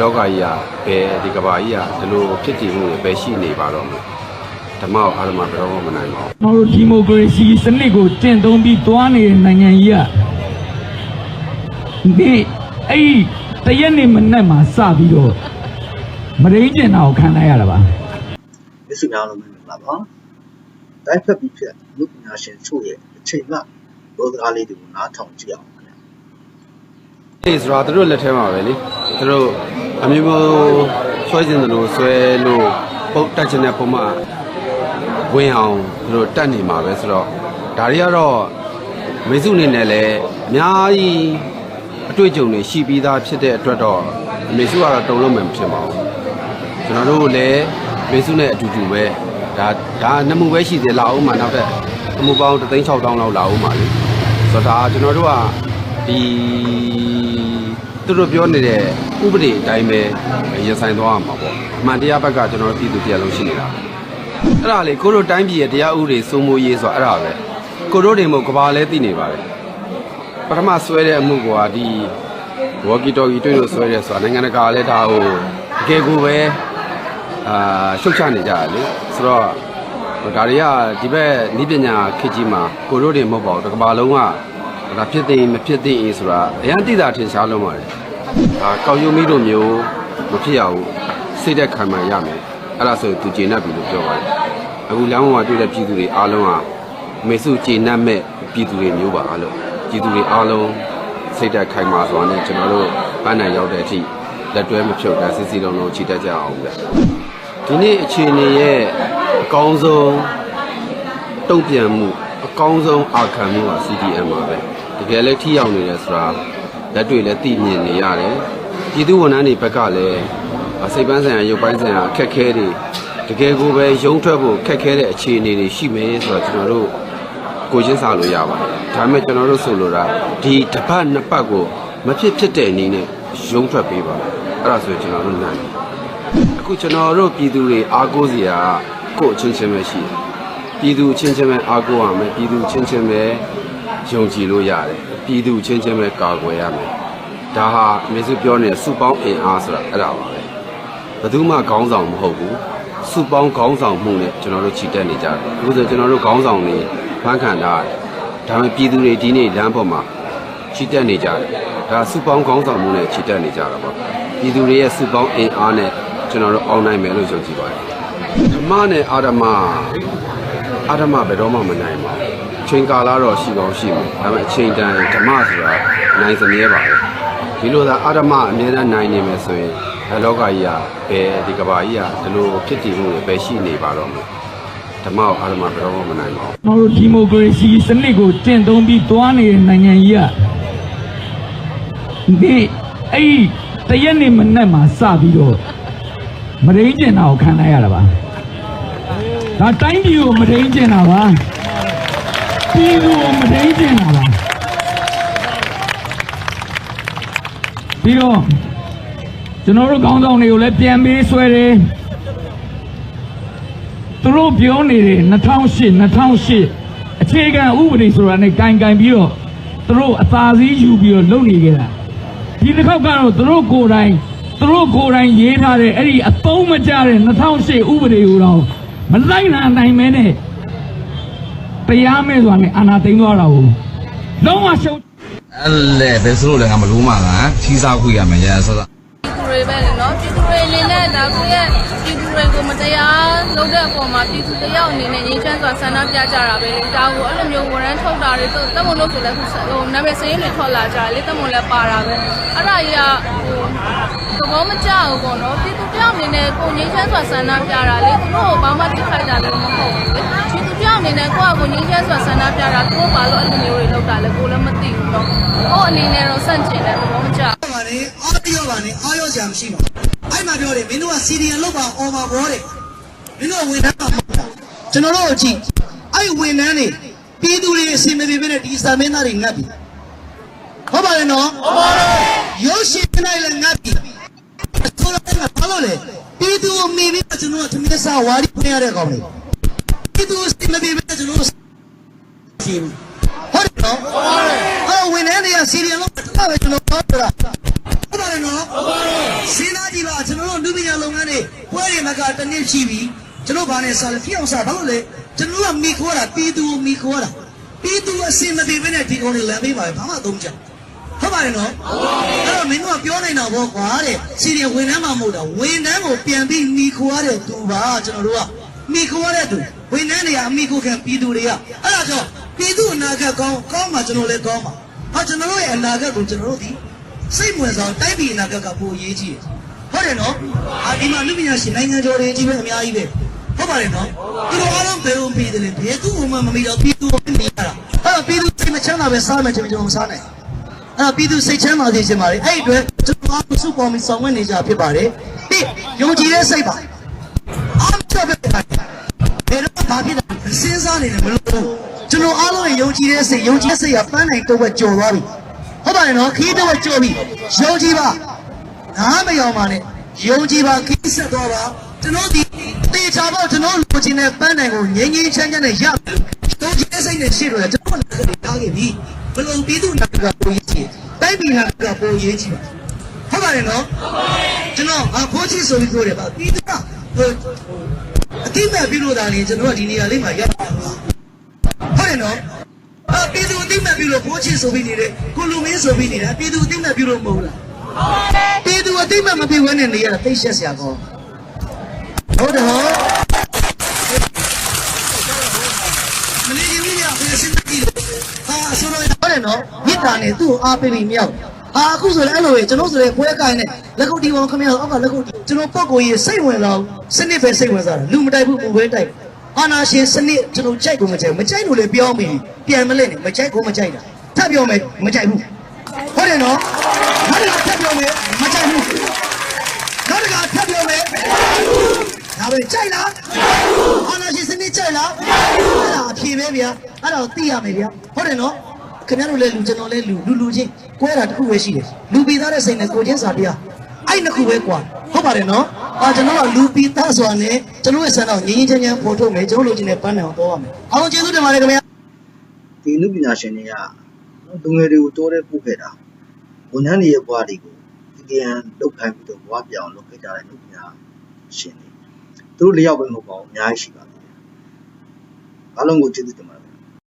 လောကကြီးကဘယ်ဒီကဘာကြီးကဒီလိုဖြစ်တည်မှုတွေပဲရှိနေပါတော့မယ်ဓမ္မကိုအာရမဘယ်တော့မှမနိုင်ပါဘူးကျွန်တော်တို့ဒီမိုကရေစီစနစ်ကိုကျင့်သုံးပြီးသွားနေတဲ့နိုင်ငံကြီးကဒီအဲ့ဒီတရက်နေ့မနေ့မှာစပြီးတော့မရင်းကျင်တာကိုခံလိုက်ရတာပါမြစ်စုများလုံးမင်္ဂလာပါတိုက်ဖက်ပြီးဖြစ်လူပညာရှင်ချို့ရဲ့အချိန်ကဘောစကားလေးတွေကိုနားထောင်ကြည့်အောင်ခင်ဗျာအေးဆိုတော့သူတို့လက်ထဲမှာပဲလေသူတို့ အမျိုးမျိုးဆွဲကျင်တယ်လို့ဆွဲလို့ပုတ်တက်ချင်တဲ့ပုံမှန်ဝင်အောင်သူတို့တက်နေမှာပဲဆိုတော့ဒါတွေကတော့မေစုအနေနဲ့လည်းအများကြီးအတွေ့အကြုံတွေရှိပြီးသားဖြစ်တဲ့အတွက်တော့မေစုကတော့တုံလို့မှမဖြစ်ပါဘူးကျွန်တော်တို့လည်းမေစုနဲ့အတူတူပဲဒါဒါနမှုပဲရှိသေးလာအောင်မှနောက်ထပ်အမှုပေါင်း36000လောက်လာအောင်ပါလေဆိုတော့ဒါကျွန်တော်တို့ကဒီ သူတို့ပြောနေတဲ့ဥပဒေအတိုင်းပဲရင်ဆိုင်သွားရမှာပေါ့အမှန်တရားဘက်ကကျွန်တော်တို့ပြည်သူတရားလုံးရှိနေတာအဲ့ဒါလေကိုတို့တိုင်းပြည်ရဲ့တရားဥပဒေစိုးမိုးရေးဆိုတာအဲ့ဒါပဲကိုတို့တွေမို့ကဘာလဲသိနေပါတယ်ပထမဆွဲတဲ့အမှုကဒီဝေါ်ကီတော်ကီတွေ့လို့ဆွဲရဲဆိုတာနိုင်ငံတကာလည်းဒါဟိုတကယ်ကိုပဲအာရှုတ်ချနေကြတယ်လေဆိုတော့ဒါတွေကဒီဘက်ဤပညာခေတ်ကြီးမှာကိုတို့တွေမဟုတ်ပါဘူးတစ်ကမ္ဘာလုံးကဒါဖြစ်သိမဖြစ်သိရင်ဆိုတာအရင်တိတာထင်ရှားလုံးပါတယ် အာကောက်ယုံမီတို့မျိုးမဖြစ်ရဘူးစိတ်သက်ခံမှန်ရမယ်အဲ့ဒါဆိုရင်သူကျေနပ်ပြီလို့ပြောပါတယ်အခုလမ်းပေါ်မှာတွေ့တဲ့ပြည်သူတွေအားလုံးကမေစုကျေနပ်မဲ့ပြည်သူတွေမျိုးပါအားလုံးပြည်သူတွေအားလုံးစိတ်သက်ခိုင်မာစွာနဲ့ကျွန်တော်တို့ပန်းနိုင်ရောက်တဲ့အထိလက်တွဲမဖြုတ်တာစစ်စစ်လုံးလုံးချီတက်ကြအောင်ဗျဒီနေ့အခြေအနေရဲ့အကောင်းဆုံးတုံ့ပြန်မှုအကောင်းဆုံးအာခံမှုက CDM ပါပဲတကယ်လည်းထိရောက်နေတယ်ဆိုတာ လက်တွေ့လည်းသိမြင်နေရတယ်ပြည်သူဝန်ထမ်းတွေဘက်ကလည်းစိတ်ပန်းဆိုင်ရာရုပ်ပိုင်းဆိုင်ရာအခက်အခဲတွေတကယ်ကိုပဲရုံးထွက်ဖို့ခက်ခဲတဲ့အခြေအနေတွေရှိမယ်ဆိုတော့ကျွန်တော်တို့ကိုချင်းစာလို့ရပါတယ်ဒါပေမဲ့ကျွန်တော်တို့ဆိုလိုတာဒီတစ်ပတ်နှစ်ပတ်ကိုမဖြစ်ဖြစ်တဲ့အနေနဲ့ရုံးထွက်ပေးပါအဲ့ဒါဆိုရင်ကျွန်တော်တို့နိုင်တယ်အခုကျွန်တော်တို့ပြည်သူတွေအားကိုးစရာကိုယ့်အချင်းချင်းပဲရှိတယ်ပြည်သူအချင်းချင်းပဲအားကိုးရမယ်ပြည်သူအချင်းချင်းပဲ ယုံကြည်လို့ရတယ်ပြည်သူအချင်းချင်းပဲကာကွယ်ရမယ်ဒါဟာအမေစုပြောနေတဲ့စုပေါင်းအင်အားဆိုတာအဲ့ဒါပါပဲဘယ်သူမှခေါင်းဆောင်မဟုတ်ဘူးစုပေါင်းခေါင်းဆောင်မှုနဲ့ကျွန်တော်တို့ခြိတက်နေကြတယ်အခုဆိုကျွန်တော်တို့ခေါင်းဆောင်တွေဖန်ခံထားတယ်ဒါပေမဲ့ပြည်သူတွေဒီနေ့လမ်းပေါ်မှာခြိတက်နေကြတယ်ဒါစုပေါင်းခေါင်းဆောင်မှုနဲ့ခြိတက်နေကြတာပေါ့ပြည်သူတွေရဲ့စုပေါင်းအင်အားနဲ့ကျွန်တော်တို့အောင်နိုင်မယ်လို့ယုံကြည်ပါတယ်ဓမ္မနဲ့အာရမအာရမဘယ်တော့မှမနိုင်ပါဘူးအ ချိန်ကာလတော့ရှိကောင်းရှိမယ်ဒါပေမဲ့အချိန်တန်ဓမ္မဆိုတာနိုင်စမြဲပါပဲဒီလိုသာအာရမအမြဲတမ်းနိုင်နေမယ်ဆိုရင်ဘယ်လောကကြီးကဘယ်ဒီကဘာကြီးကဒီလိုဖြစ်တည်မှုတွေပဲရှိနေပါတော့မယ်ဓမ္မကိုအာရမဘယ်တော့မှမနိုင်ပါဘူးကျွန်တော်တို့ဒီမိုကရေစီစနစ်ကိုကျင့်သုံးပြီးသွားနေတဲ့နိုင်ငံကြီးကဒီအဲ့ဒီတရက်နေ့မနေ့မှာစပြီးတော့မရင်းကျင်တာကိုခံလိုက်ရတာပါဒါတိုင်းပြည်ကိုမရင်းကျင်တာပါ ပြည်သူကိုမရင်းကျင်တာပါပြီးတော့ကျွန်တော်တို့ကောင်းဆောင်တွေကိုလည်းပြန်ပေးဆွဲတယ်သူတို့ပြောနေတယ်2008 2008အခြေခံဥပဒေဆိုတာနဲ့ကင်ကင်ပြီးတော့သူတို့အသာစီးယူပြီးတော့လုပ်နေကြတာဒီတစ်ခေါက်ကတော့သူတို့ကိုယ်တိုင်သူတို့ကိုယ်တိုင်ရေးထားတဲ့အဲ့ဒီအသုံးမကျတဲ့2008ဥပဒေကိုတော့မလိုက်နိုင်နိုင်မဲနဲ့ တရားမဲ့ဆိုတာနဲ့အာဏာသိမ်းသွားတာကိုလုံးဝရှုံးအဲ့လေဘယ်ဆိုလို့လဲငါမလို့မှာလားချီးစားခွေရမယ်ရရဆဆပြည်သူတွေပဲလေနော်ပြည်သူတွေအနေနဲ့ဒါကိုယ့်ရဲ့ပြည်သူတွေကိုမတရားလုပ်တဲ့အပေါ်မှာပြည်သူတယောက်အနေနဲ့ငြိမ်းချမ်းစွာဆန္ဒပြကြတာပဲလေဒါကိုအဲ့လိုမျိုးဝရမ်းထုတ်တာတွေသူတက်မလို့ဆိုလဲခုဟိုနာမည်စရင်းတွေထွက်လာကြတယ်လေတက်မလည်းပါတာပဲအဲ့ဒါကြီးကဟိုသဘောမကျဘူးပေါ့နော်ပြည်သူတယောက်အနေနဲ့ကိုငြိမ်းချမ်းစွာဆန္ဒပြတာလေသူတို့ကိုဘာမှတိခိုက်တာလည်းမဟုတ်ဘူးလေပြည်သူတယောက် အနေနဲ့ကိုယ့်အကိုငြိမ်းချမ်းစွာဆန္ဒပြတာသူတို့ဘာလို့အဲ့လိုမျိုးတွေလုပ်တာလဲကိုလည်းမသိဘူးနော်ကိုအနေနဲ့တော့စန့်ကျင်တယ်သဘောမကျဘူးပါလေအားပြောပါနဲ့အားရောစရာမရှိပါဘူးအဲ့မှာပြောတယ်မင်းတို့ကစီရီယံလောက်ပါအော်မှာဘောတယ်မင်းတို့ကဝန်ထမ်းမှာမဟုတ်တာကျွန်တော်တို့အကြည့်အဲ့ဝန်ထမ်းတွေပြည်သူတွေအစီအမပြေပဲနဲ့ဒီစာမင်းသားတွေငတ်ပြီဟုတ်ပါရဲ့နော်ဟုတ်ပါတယ်ရုပ်ရှင်နိုင်လည်းငတ်ပြီဆိုတော့ဘာလို့လဲပြည်သူကိုမိပြီးကျွန်တော်ကသမင်းစာဝါရီဖွင့်ရတဲ့ကောင်လေးပြည်သူအစီအ မပြေပဲကျွန်တော်တို့စီဟုတ်တယ်နော်ဟုတ်ပါတယ်ဟောဝန်ထမ်းတွေကစီရီယံလောက်တာပဲကျွန်တော်ပြောတာဟုတ်ပါတယ်နော်ဟုတ်ပါတယ်စဉ်းစားကြည့်ပါကျွန်တော်တို့လူပညာလုပ်ငန်းတွေပွဲတွေမှာကတစ်နှစ်ရှိပြီကျွန်တော်ဘာနဲ့စားလဲဖြစ်အောင်စားဘာလို့လဲကျွန်တော်တို့ကမိခိုးတာပြည်သူကိုမိခိုးတာပြည်သူအစင်မပြေဘဲနဲ့ဒီကောင်တွေလမ်းပေးပါပဲဘာမှသုံးကြဟုတ်ပါတယ်နော်အဲ့တော့မင်းတို့ကပြောနေတာဘောကွာတဲ့စီရီဝန်ထမ်းမှမဟုတ်တာဝန်ထမ်းကိုပြန်ပြီးမိခိုးရတဲ့သူပါကျွန်တော်တို့ကမိခိုးရတဲ့သူ ဝန်ထမ်းတွေကအမိခိုးခံပြည်သူတွေကအဲ့ဒါကြောင့်ပြည်သူအနာဂတ်ကောင်းကောင်းမှကျွန်တော်လည်းကောင်းပါဟာကျွန်တော်တို့ရဲ့အနာဂတ်ကိုကျွန်တော်တို့ဒီစိတ်ဝင်စားတိုက်ပြည်အနာဂတ်ကပိုအရေးကြီးတယ်ဟုတ်တယ်နော်အာဒီမှာလူပညာရှင်နိုင်ငံကျော်တွေကြီးပဲအများကြီးပဲဟုတ်ပါတယ်နော်သူတို့အားလုံးဘယ်လိုပြီးတယ်လဲဘယ်သူ့မှမမီတော့ပြည်သူကိုမြင်ရတာအဲ့တော့ပြည်သူစိတ်မချမ်းသာပဲစားမယ်ကျွန်တော်မစားနိုင်အဲ့တော့ပြည်သူစိတ်ချမ်းသာစေချင်ပါတယ်အဲ့ဒီအတွက်ကျွန်တော်အားစုပေါ်ပြီးဆောင်ရွက်နေကြဖြစ်ပါတယ်ပြီးယုံကြည်တဲ့စိတ်ပါအားချက်ပဲ ဘယ်တော့မှဖြစ်တာစဉ်းစားနေတယ်မလို့ကျွန်တော်အားလုံးရဲ့ယုံကြည်တဲ့စိတ်ယုံကြည်တဲ့စိတ်ကပန်းနိုင်တော့ပဲကြော်သွားပြီဟုတ်ပါတယ်နော်ခီးတော့ကြော်ပြီယုံကြည်ပါနားမယောင်ပါနဲ့ယုံကြည်ပါခီးဆက်သွားပါကျွန်တော်ဒီတေချာပေါ့ကျွန်တော်လူချင်းတဲ့ပန်းတိုင်ကိုငြိမ်းငြိမ်းချမ်းချမ်းနဲ့ရမယ်ယုံကြည်တဲ့စိတ်နဲ့ရှိတော့ကျွန်တော်လည်းတားခဲ့ပြီဘလုံပြီးသူနာကပိုရေးချင်တိုက်ပြီးနာကပိုရေးချင်ဟုတ်ပါတယ်နော်ကျွန်တော်အဖိုးချစ်ဆိုပြီးပြောတယ်ပါပြီးသူကဟို အတိမဲ့ပြီးလို့ဒါလေကျွန်တော်ကဒီနေရာလေးမှာရောက်ဟုတ်တယ်နော်အပြည်သူအသိမဲ့ပြုလို့ဘိုးချစ်ဆိုပြီးနေတယ်ကိုလူမင်းဆိုပြီးနေတယ်ပြည်သူအသိမဲ့ပြုလို့မဟုတ်လားပြည်သူအသိမဲ့မပြုဘဲနဲ့နေရတာသိရှက်စရာကောဟုတ်တယ်ဟောမနေရင်ကြီးရဘယ်စင်တကြီးဟာဆိုတော့ဟုတ်တယ်နော်မြစ်တာနဲ့သူ့ကိုအားပေးပြီးမြောက် အာအခုဆိုလည်းအဲ့လိုပဲကျွန်တော်ဆိုလည်းပွဲကိုင်းနဲ့လက်ကုပ်တီပေါင်းခမရအောက်ကလက်ကုပ်တီကျွန်တော်ပုံကိုကြီးစိတ်ဝင်တော့စနစ်ပဲစိတ်ဝင်စားတာလူမတိုက်ဘူးပုံပဲတိုက်အာနာရှင်စနစ်ကျွန်တော်ကြိုက်ကိုမကြိုက်မကြိုက်လို့လည်းပြောမိပြန်မလဲနဲ့မကြိုက်ကိုမကြိုက်တာထပ်ပြောမယ်မကြိုက်ဘူးဟုတ်တယ်နော်နောက်တစ်ခါထပ်ပြောမယ်မကြိုက်ဘူးနောက်တစ်ခါထပ်ပြောမယ်ဒါပဲကြိုက်လားအာနာရှင်စနစ်ကြိုက်လားအဲ့ဒါအဖြေပဲဗျာအဲ့ဒါကိုသိရမယ်ဗျာဟုတ်တယ်နော် ခင်ဗျားတို့လည်းလူကျွန်တော်လည်းလူလူလူချင်းကွဲတာတစ်ခုပဲရှိတယ်လူပြီးသားတဲ့စိတ်နဲ့ကိုချင်းစာတရားအဲ့နှစ်ခုပဲကွာဟုတ်ပါတယ်နော်အာကျွန်တော်ကလူပြီးသားဆိုတာနဲ့ကျွန်တော်ရဲ့ဆန္ဒကိုငြင်းငြင်းချမ်းချမ်းဖော်ထုတ်မယ်ကျွန်တော်လိုချင်တဲ့ပန်းတယ်အောင်တော့ရမယ်အောင်ကျေးဇူးတင်ပါတယ်ခင်ဗျာဒီလူပညာရှင်တွေကလူငယ်တွေကိုတိုးတဲ့ပို့ခဲ့တာဝန်ထမ်းတွေရဲ့ဘဝတွေကိုဒီကံလောက်ခိုင်းပြီးတော့ဘဝပြောင်းလုပ်ခဲ့ကြတဲ့လူပညာရှင်တွေသူတို့လျောက်ပဲမဟုတ်ပါဘူးအများကြီးရှိပါသေးတယ်အားလုံးကိုကျေးဇူးတင်ပါတယ်